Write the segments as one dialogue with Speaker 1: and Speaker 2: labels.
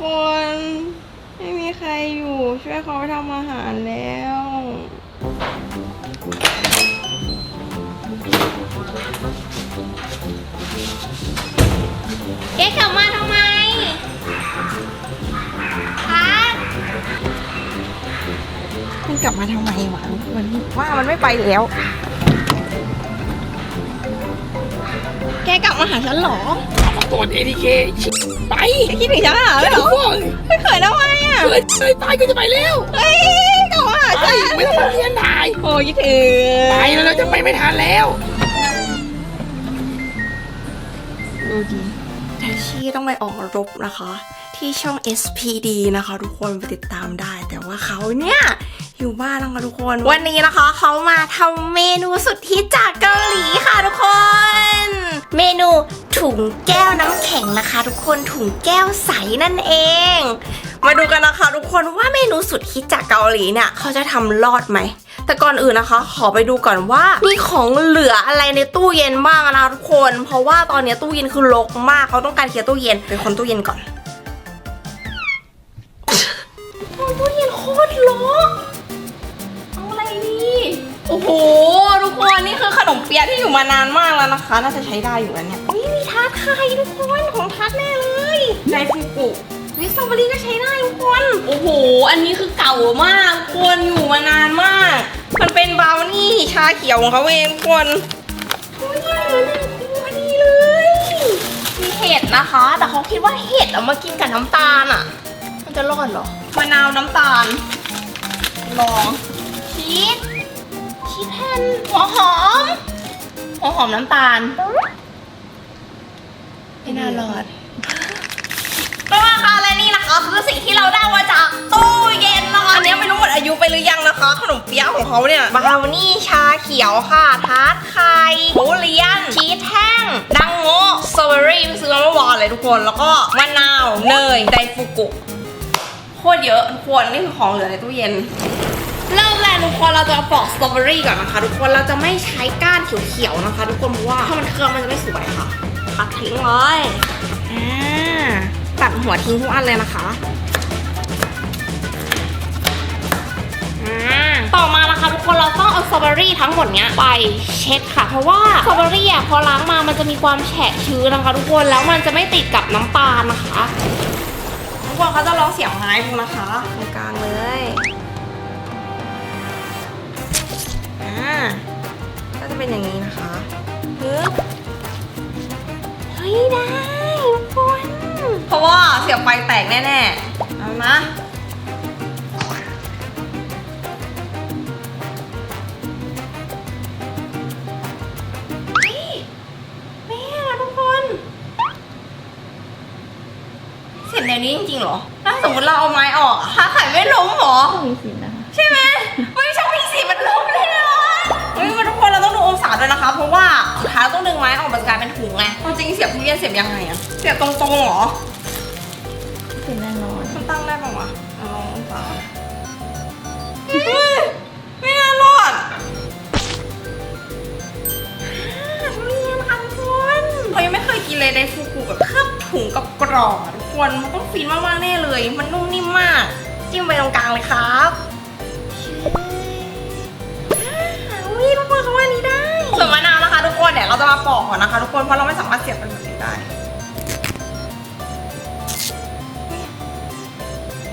Speaker 1: คน ไม่มีใครอยู่ช่วยเขาทำอาหารแล้ว เก๊กลับมาทำไมพัดมันกลับมาทำไมวะมันว่ามันไม่ไปแล้ว แกกลับมาหาฉันเหรอ
Speaker 2: เอามาตรวจเอทีเค ไป
Speaker 1: แกคิดถึงฉันเหรอเหรอ
Speaker 2: โอ้ย
Speaker 1: ไม่เขินทำไมอะ
Speaker 2: เลยเลยไปก็จะไปแล้ว
Speaker 1: เฮ้ยกลับมาหา
Speaker 2: ไป
Speaker 1: ฉัน
Speaker 2: ไม่ต้องมาเรียนถ่าย
Speaker 1: โอ้ยคิดถึง
Speaker 2: ไปแล้วเราจะไปไม่ทันแล้ว
Speaker 1: ดูดีแทชชี่ต้องไปออกรบนะคะ ที่ช่อง SPD นะคะ ทุกคนไปติดตามได้ แต่ว่าเขาเนี่ย อยู่บ้านนะคะทุกคน วันนี้นะคะเขามาทำเมนูสุดฮิตจากเกาหลีค่ะทุกคน เมนูถุงแก้วน้ำแข็งนะคะ ทุกคนถุงแก้วใสนั่นเอง มาดูกันนะคะ ทุกคนว่าเมนูสุดฮิตจากเกาหลีเนี่ยเขาจะทำรอดไหมแต่ก่อนอื่นนะคะ ขอไปดูก่อนว่ามีของเหลืออะไรในตู้เย็นบ้างนะทุกคน เพราะว่าตอนนี้ตู้เย็นคือรกมากเขาต้องการเคลียร์ตู้เย็นไปคนตู้เย็นก่อนตู้เย็นโคตรรก โอ้โห ทุกคนนี่คือขนมเปี๊ยะที่อยู่มานานมากแล้วนะคะ น่าจะใช้ได้อยู่แล้วเนี่ยอุ้ยมีทาร์ตไข่ทุกคนของทาร์ตแน่เลยไดฟูกุวิสตรอเบอรี่ก็ใช้ได้ทุกคน โอ้โห อันนี้คือเก่ามากทุกคนอยู่มานานมาก มันเป็นบราวนี่ชาเขียวของเขาเองทุกคนโอ้ยน่ากินพอดีเลย มีเห็ดนะคะ แต่เขาคิดว่าเห็ดเอามากินกับน้ำตาลอะ มันจะรอดเหรอมะนาวน้ำตาล ลองชีส ชีสแผ่นหัวหอม หัวหอมน้ำตาล ไม่น่ารอดไม่ว่าค่ะและนี่นะคะคือสิ่งที่เราได้มาจากตู้เย็นนะคะอันนี้ไม่รู้หมดอายุไปหรือยังนะคะ ขนมเปี๊ยะของเขาเนี่ยบราวนี่ชาเขียวค่ะ ทาร์ตไข่ทุเรียน ชีสแห้ง ดังโง่สตรอเบอรี่ไปซื้อมาเมื่อวานเลยทุกคน แล้วก็มะนาว เนย ไดฟูกุ โคตรเยอะทุกคนนี่คือของเหลือในตู้เย็น เริ่มแรกทุกคนเราจะปอกสตรอเบอรี่ก่อนนะคะ ทุกคนเราจะไม่ใช้ก้านเขียวๆนะคะ ทุกคนเพราะว่าถ้ามันเคลือบมันจะไม่สวยค่ะตัดทิ้งเลยอ่าตัดหัวทิ้งทุกอันเลยนะคะต่อมานะคะทุกคนเราต้องเอาสตรอเบอรี่ทั้งหมดเนี้ยไปเช็ดค่ะ เพราะว่าสตรอเบอรี่อะพอล้างมามันจะมีความแฉะชื้นนะคะทุกคนแล้วมันจะไม่ติดกับน้ำตาลนะคะทุกคนเขาจะลองเสียบไม้ดูนะคะตรงกลางเลย อ่าก็จะเป็นอย่างนี้นะคะฮึบเฮ้ยได้ทุกคนเพราะว่าเสียบไฟแตกแน่ๆเอามาเฮ้ยแม่นะทุกคนเสร็จแนวนี้จริงๆเหรอ ถ้าสมมติเราเอาไม้ออกอะขาไข่ไม่ล้มเหรอ
Speaker 3: มีสิทธิ์นะคะ
Speaker 1: ใช่ไหมไม่ ไม้ออกมันจะกลายเป็นถุงไงเอาจริงเสียบทุเรียนเสียบยังไงอะเสียบตรงๆเหรอ
Speaker 3: สิทธิ์แน่นอน
Speaker 1: มันตั้งได้ปะวะเอาลององศาเฮ้ยไม่น่ารอดอ่าทุเรียนค่ะทุกคนเขายังไม่เคยกินเลยไดฟูกุแบบเคลือบถุงกับกรอบอะทุกคนมันต้องฟินมากๆแน่เลย มันนุ่มนิ่มมาก จิ้มไปตรงกลางเลยครับอุ้ยทุกคนเขาว่านี้ได้ส่วนมะนาว ดี๋ยวเราจะมาปอกก่อนนะคะทุกคน เพราะเราไม่สามารถเสียบเป็นแบบนี้ได้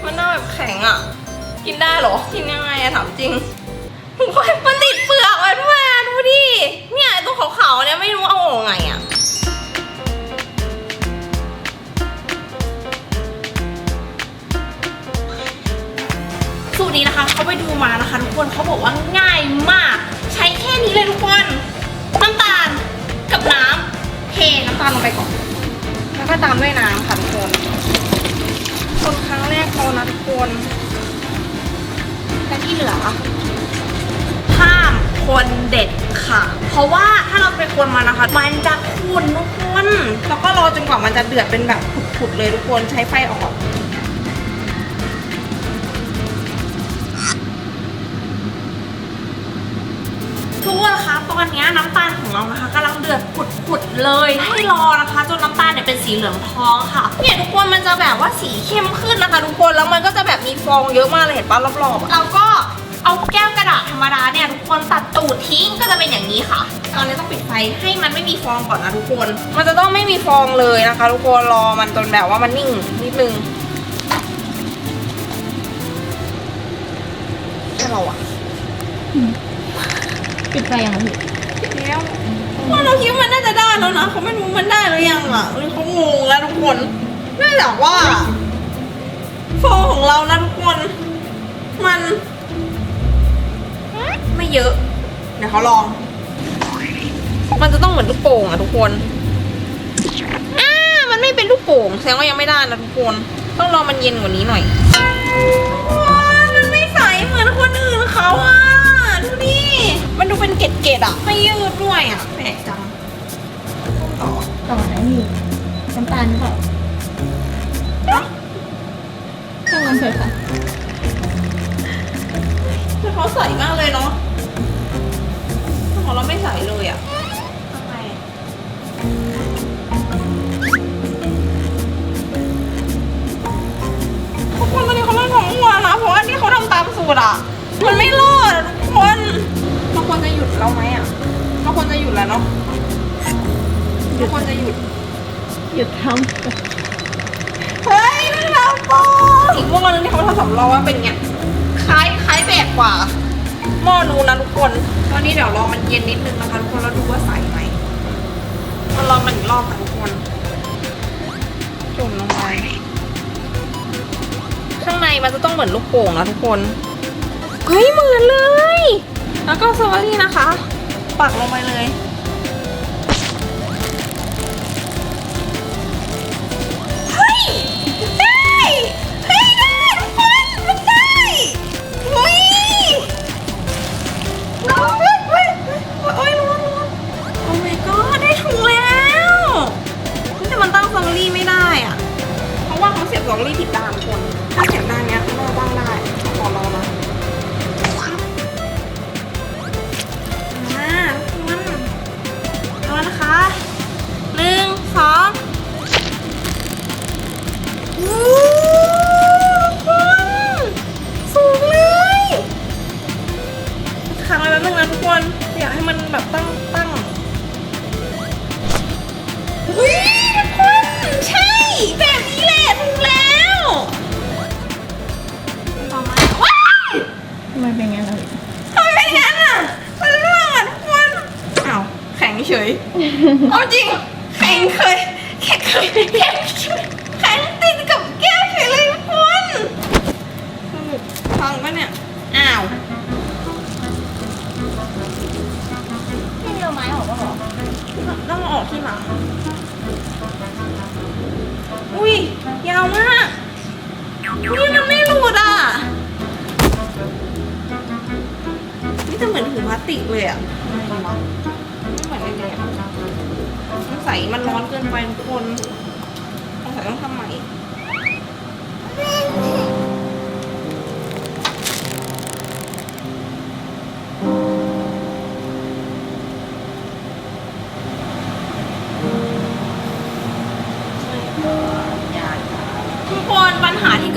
Speaker 1: มะนน่าแบบแข็งอะ กินได้เหรอ กินยังไงอะถามจริงมันติดเปลือกเลยด้วยอะดูดิ เนี่ยตัวขาวๆเนี่ยไม่รู้เอาออกไงอะสูตรนี้นะคะเขาไปดูมานะคะ ทุกคนเขาบอกว่าง่ายมาก ใช้แค่นี้เลยทุกคน เทน้ำตาลลงไปก่อน แล้วก็ตามด้วยน้ำค่ะทุกคน คนครั้งแรกพอนะทุกคนแต่ที่เหลือห้ามคนเด็ดค่ะ เพราะว่าถ้าเราไปคนมานนะคะ มันจะขุ่นทุกคนแล้วก็รอจนกว่ามันจะเดือดเป็นแบบผุดๆเลยทุกคนใช้ไฟอ่อน นคะตอนนี้น้ำตาลของเรานะคะกำลังเดือดปุดๆเลย ให้รอนะคะ จนน้ำตาลเนี่ยเป็นสีเหลืองทองค่ะเนี่ยทุกคนมันจะแบบว่าสีเข้มขึ้นนะคะทุกคนแล้วมันก็จะแบบมีฟองเยอะมากเลยเห็นปะรอบๆเราก็เอาแก้วกระดาษธรรมดาเนี่ยทุกคนตัดตูดทิ้งก็จะเป็นอย่างนี้ค่ะ ตอนนี้ต้องปิดไฟให้มันไม่มีฟองก่อนนะทุกคน มันจะต้องไม่มีฟองเลยนะคะ ทุกคนรอมันจนแบบว่ามันนิ่งนิดนึงให้เราอะ
Speaker 3: ปิดไฟยังพี่
Speaker 1: แล้วว่าเราคิดว่ามันน่าจะได้แล้วนะเขาไม่รู้มันได้หรือยังอะเออเขางงแล้วทุกคนเนื่องจากว่าโฟของเรานะทุกคน มัน ไม่เยอะเดี๋ยวเขาลอง มันจะต้องเหมือนลูกโป่งอะทุกคนอ่ามันไม่เป็นลูกโป่งแสดงว่ายังไม่ได้นะทุกคน ต้องรอมันเย็นกว่านี้หน่อยว้ามันไม่ใสเหมือนคนอื่นเขาอะ มันดูเป็นเกล็ดๆอะ ไม่ยืดด้วยอะแปลกจังต่อ
Speaker 3: ต่อนะพี่น้ำตาลหรือเปล่า
Speaker 1: เนาะ
Speaker 3: ช่างมันเถอะค่ะ
Speaker 1: แต่เขาใสมากเลยเนาะของเราไม่ใสเลยอะทำไมทุกคนตอนนี้เขาเริ่มท้องวัวนะเพราะว่านี่เขาทำตามสูตรอะ มันไม่รอด ควรจะหยุดเราไหมอะเราควรจะหยุดแล้วเนาะเราควรจะหยุด
Speaker 3: หยุดท
Speaker 1: เฮ้ยนี่เราโปอีกหม้อนึงที่เขาทำสำรองว่าเป็นไงคล้ายคล้ายแบบกว่าหม้อนูนนะทุกคนตอนนี้เดี๋ยวรอมันเย็นนิดนึงนะคะทุกคนแล้วดูว่าใสไหมมันรอมันอีกรอบค่ะทุกคนจุ่มลงไปข้างในมันจะต้องเหมือนลูกโป่งนะทุกคนเฮ้ยเหมือนเลย แล้วก็สวัสดีนะคะ ปักลงไปเลยเฮ้ยได้เฮ้ยได้ทุกคนมันได้เฮ้ยร้อนเฮ้ยเฮ้ยเฮ้ยโอ้ยร้อนร้อนโอ้ my god ได้ถุงแล้วแต่มันตั้งสตรอเบอรี่ไม่ได้อะเพราะว่าเขาเสียบสตรอเบอรี่ผิดด้านทุกคนถ้าเสียบ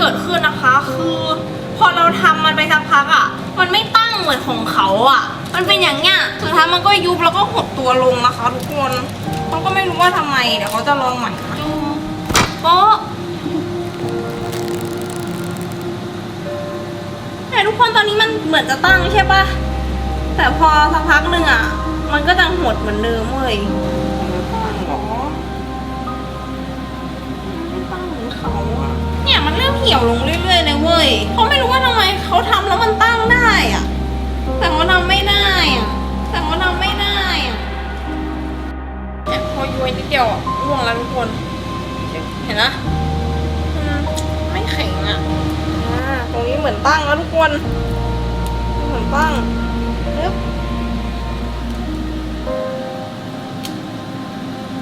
Speaker 3: เกิ
Speaker 1: ดขึ้นนะคะ คือพอเราทำมันไปสักพักอะ มันไม่ตั้งเหมือนของเขาอะ มันเป็นอย่างเงี้ยสุดท้ายมันก็ยุบแล้วก็หดตัวลงนะคะทุกคนเขาก็ไม่รู้ว่าทำไมเดี๋ยวเขาจะลองใหม่นะโป๊ะแต่ทุกคนตอนนี้มันเหมือนจะตั้งใช่ปะแต่พอสักพักหนึ่งอะ มันก็จะหดเหมือนเดิมเว้ย เหี่ยวลงเรื่อยๆเลยเว้ยเขาไม่รู้ว่าทำไมเขาทำแล้วมันตั้งได้อะแต่เขาทำไม่ได้อะแต่เขาทำไม่ได้อะเนี่ยพอยุ้ยนิดเดียวอะร่วงแล้วทุกคน เห็นนะมไม่แข็งอะอ่าตรงนี้เหมือนตั้งแล้วทุกคนเหมือนตั้งปึ๊บ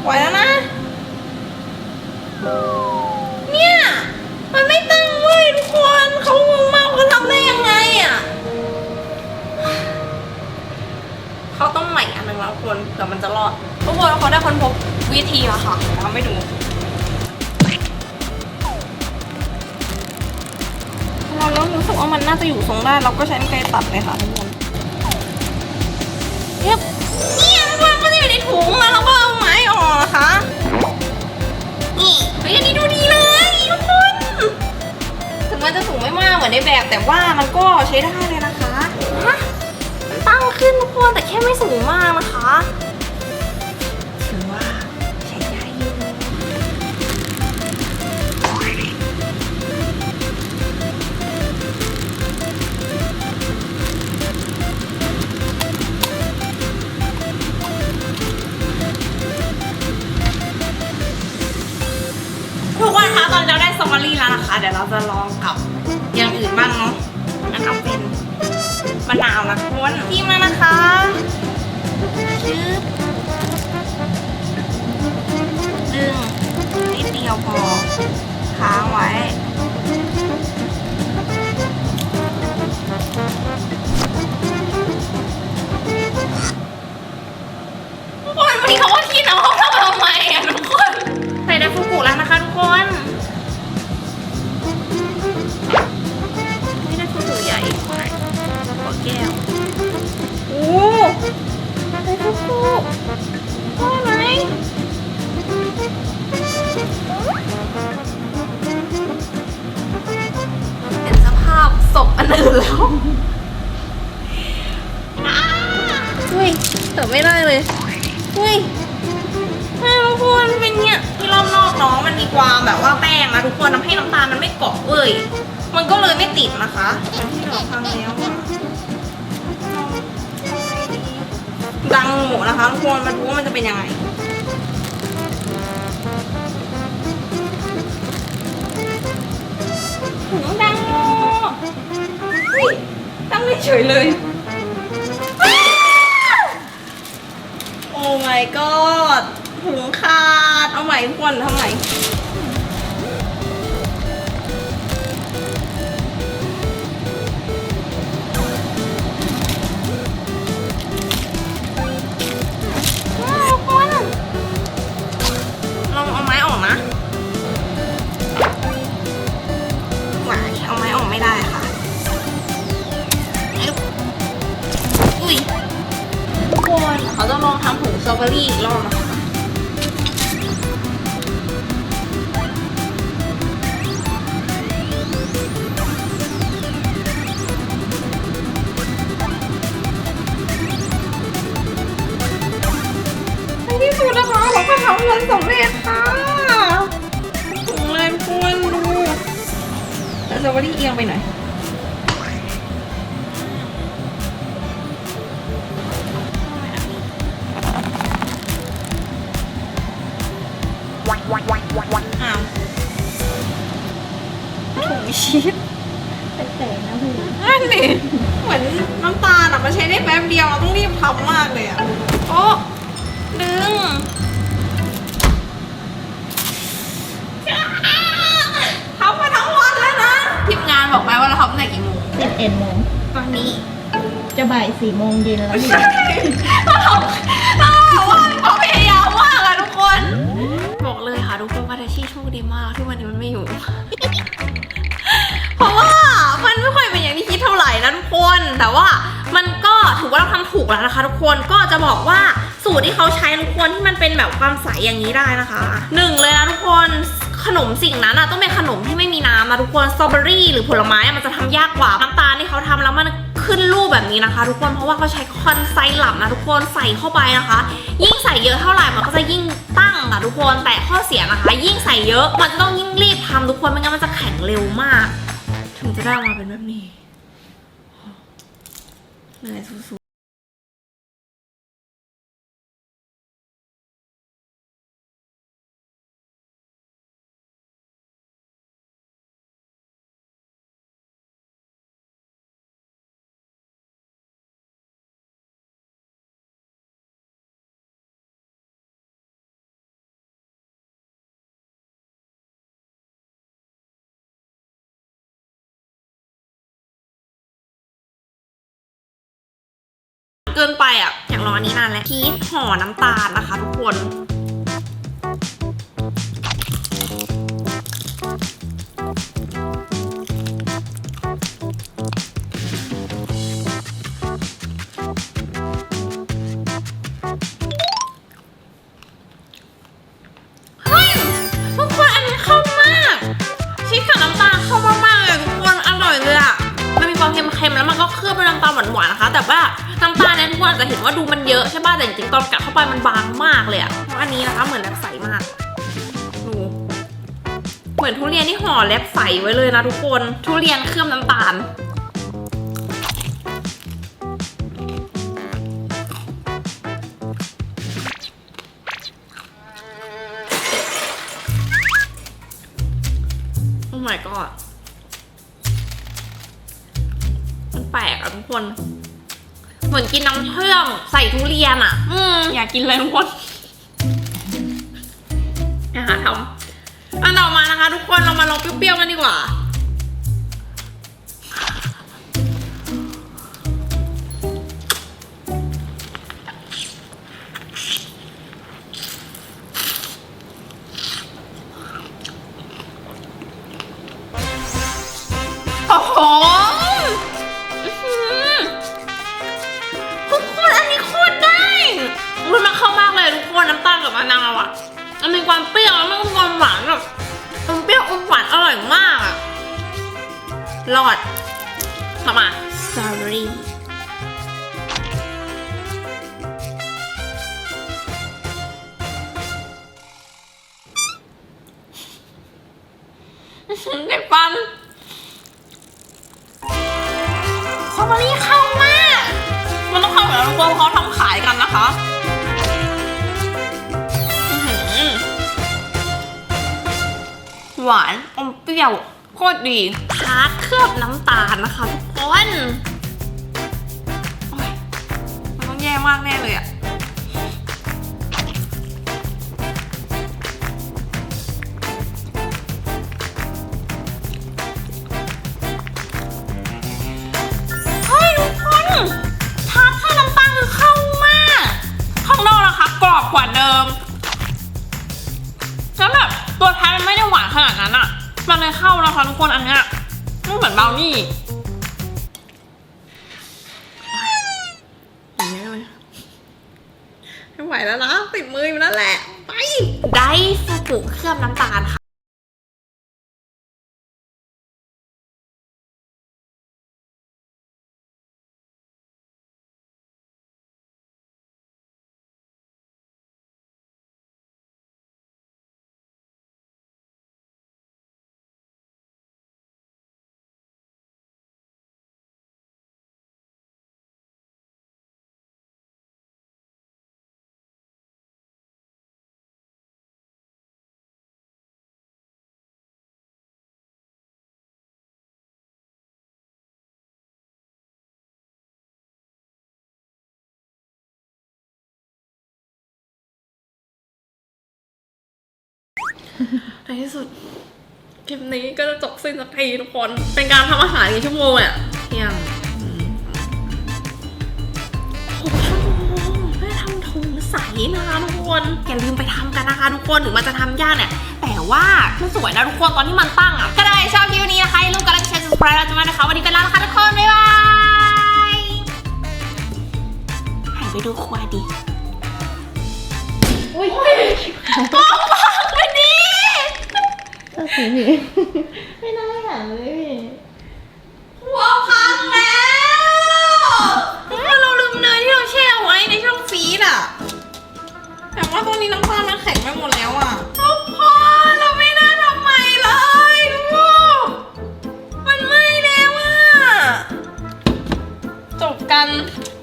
Speaker 1: ไหวแล้วนะ ใหม่อันหนึ่งแล้วคนเผื่อมันจะรอดทุกคนเขาได้คนพบวิธีแล้วค่ะทำให้ดูเราเริ่มรู้สึกว่ามันน่าจะอยู่ทรงได้เราก็ใช้ไกรตัดเลยค่ะทุกคนเย็บเนี่ยมันก็จะอยู่ในถุงแล้วเราก็เอาไม้ออกนะคะนี่เฮ้ยอันนี้ดูดีเลยทุกคนถึงมันจะสูงไม่มากเหมือนในแบบแต่ว่ามันก็ใช้ได้ ขึ้นทุกคนแต่แค่ไม่สูงมากนะคะถือว่าใช้ได้อยู่ทุกคนคะตอนนี้เราได้สตรอเบอรี่แล้วนะคะ เดี๋ยวเราจะลองกับอย่างอื่นบ้างเนาะนเอาเป็น มะนาวนะทุกคนจิ้มแล้วนะคะชึบดึงนิดเดียวพอค้างไว้ทุกคนวันนี้เขาก็คิดนะว่าเขาทำทำไมอะทุกคนใส่ไดฟูกุแล้วนะคะทุกคน แล้วอุ้ยแต่ไม่ได้เลยอุ้ยแม่ทุกคนเป็นเนี่ยที่รอบนอกน้องมันมีความแบบว่าแป้งนะทุกคนทำให้น้ำตาลมันไม่เกาะเว้ย มันก็เลยไม่ติดนะคะที่เราทำแล้วอะดังหมูนะคะทุกคนมาดูว่ามันจะเป็นยังไง ไม่เฉยเลย โอ้ my god หุงขาด เอาใหม่ทุกคนทำใหม่ ทำผงสตรอเบอรี่อีกรอบนะคะในที่สุดนะคะเราก็ทำเงินสำเร็จค่ะถุงเลยทุกคนดูแต่สตรอเบอรี่เอียงไปหน่อย 11โมงต
Speaker 3: อ
Speaker 1: นนี้
Speaker 3: จะบ่าย4โมงเย็นแล้ว
Speaker 1: เขาพยายามมากอะทุกคน บอกเลยค่ะทุกคนว่าทาชี่โชคดีมากที่วันนี้มันไม่อยู่ เพราะว่ามันไม่ค่อยเป็นอย่างที่คิดเท่าไหร่นะทุกคน แต่ว่ามันก็ถือว่าเราทำถูกแล้วนะคะ ทุกคนก็จะบอกว่าสูตรที่เขาใช้ทุกคนที่มันเป็นแบบความใสอย่างนี้ได้นะคะหนึ่งเลยนะทุกคนขนมสิ่งนั้นอะต้องเป็นขนมที่ไม่มีน้ำนะทุกคนสตรอเบอรี่หรือผลไม้มันจะทำยากกว่า แบบนี้นะคะ ทุกคนเพราะว่าเขาใช้คอนไซรัปนะทุกคนใส่เข้าไปนะคะ ยิ่งใส่เยอะเท่าไหร่มันก็จะยิ่งตั้งอะทุกคนแต่ข้อเสียนะคะ ยิ่งใส่เยอะมันจะต้องยิ่งรีบทำทุกคนไม่งั้นมันจะแข็งเร็วมาก ถึงจะได้ออกมาเป็นแบบนี้เหนื่อยสุด เกินไปอะ อยากลองอันนี้นานแล้วชีสห่อน้ำตาลนะคะ ทุกคนเฮ้ยทุกคนอันนี้เข้ามากชีสกับน้ำตาลเข้ามากๆเลยทุกคนอร่อยเลยอะมันมีความเค็มๆแล้วมันก็เคลือบด้วยน้ำตาลหวานๆนะคะ แต่ว่า ทุกคนอาจจะเห็นว่าดูมันเยอะใช่ป่ะแต่จริงๆตอนกัดเข้าไปมันบางมากเลยอะเพราะอันนี้นะคะเหมือนแลบใสมากดูเหมือนทุเรียนที่ห่อแลบใสไว้เลยนะทุกคนทุเรียนเคลือบน้ำตาลโอ้ my god มันแปลกอะทุกคน มือนกินน้ำเชื่อมใส่ทุเรียนอะ อืมอยากกินเลยทุกคนอาหาทำอันต่อมานะคะ ทุกคนเรามาลองเปรี้ยวๆกันดีกว่า เด็ดฟันสตรอเบอรี่เข้ามาก มันต้องเข้าแบบทุกคนเขาทำขายกันนะคะอื้อหือหวานอมเปรี้ยวโคตรดีทาร์ตเคลือบน้ำตาลนะคะทุกคนโอ๊ยมันต้องแย่มากแน่เลยอะ ฟูกุเคลือบน้ำตาลค่ะ ในที่สุดคลิปนี้ก็จะจบสิ้นสักทีทุกคน เป็นการทำอาหารกี่ชั่วโมงอะเที่ยงอืมหกชั่วโมงเพื่อทำถุงใสนะคะทุกคนอย่าลืมไปทำกันนะคะทุกคนถึงมันจะทำยากเนี่ยแต่ว่ามันสวยนะทุกคนตอนที่มันตั้งอะก็ได้ชอบคลิปนี้นะคะอย่าลืมกดไลค์แชร์ subscribe แล้วจะมานะคะวันนี้ไปแล้วนะคะทุกคนบ๊ายบายหันไปดูครัวดิ
Speaker 3: อุ้ย
Speaker 1: มองมากเลยดิ
Speaker 3: ตัดสีไม่น่าหันเลย
Speaker 1: หัวพังแล้วเราลืมเนยที่เราแช่ไว้ในช่องฟรีซอะแต่ว่าตอนนี้น้ำตาลมันแข็งไปหมดแล้วอะทุกคนเราไม่น่าทำใหม่เลยดูมันไหม้แล้วอะจบกัน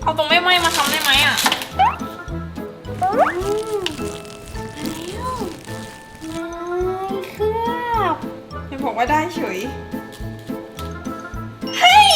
Speaker 1: เอาตรงไม่ไหม้มาทำได้ไหมอะ บอกว่าได้เฉย เฮ้ย